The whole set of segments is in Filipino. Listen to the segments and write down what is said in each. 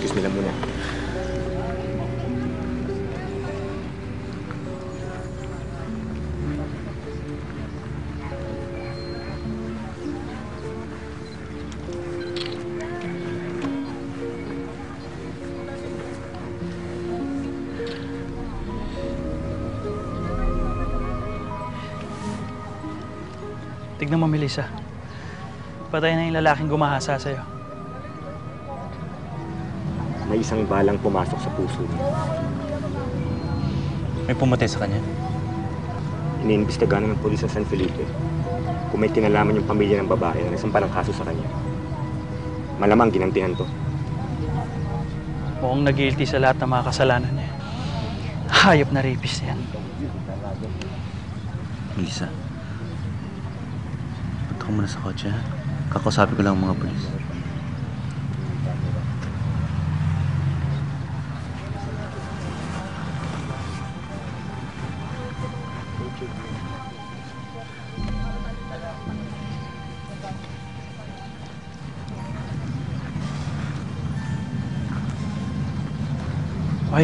excuse me lang muna. Tignan mo, Melissa. Patay na yung lalaking gumahasa sa'yo. May isang balang pumasok sa puso niya. May pumatay sa kanya. Iniimbestigahan ng polis sa San Felipe kung may kinalaman yung pamilya ng babae na nasampa ng kaso sa kanya. Malamang ginantihan to. Mukhang nag-guilty sa lahat ng mga kasalanan niya. Hayop na rapist yan. Melissa. Punta ka muna sa kotse, ha? Kakausapin ko lang ang mga polis. Okay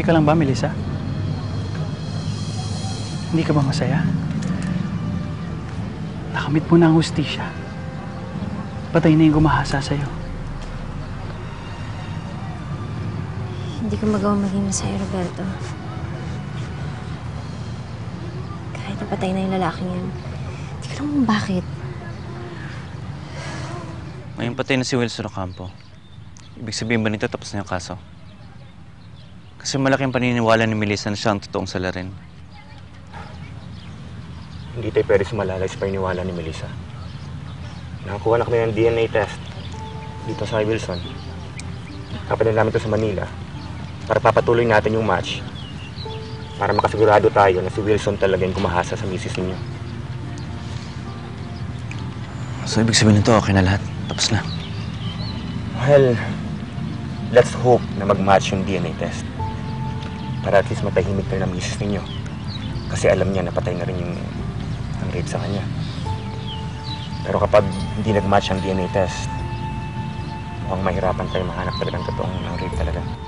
ka lang ba, Melissa? Hindi ka ba masaya? Nakamit mo na ang hustisya. Patay na yung gumahasa sa'yo. Hindi ko magawa maging masaya, Roberto. Napatay na yung lalaking yan. Hindi ko alam kung bakit. Ngayon patay na si Wilson Ocampo. Ibig sabihin ba nito tapos na yung kaso? Kasi malaking paniniwala ni Melissa na siya ang totoong salarin. Hindi tayo pwede sumalalay sa paniniwala ni Melissa. Nakakuha na kami ng DNA test dito sa Wilson. Kapanin namin ito sa Manila para papatuloy natin yung match para makasigurado tayo na si Wilson talaga yung kumahasa sa misis ninyo. So ibig sabihin nito okay na lahat. Tapos na. Well, let's hope na mag-match yung DNA test. Para at least matahimik na ng misis ninyo. Kasi alam niya napatay na rin yung ang rape sa kanya. Pero kapag hindi nag-match ang DNA test, mukhang mahirapan tayo mahanap talaga ng totoong ang rape talaga.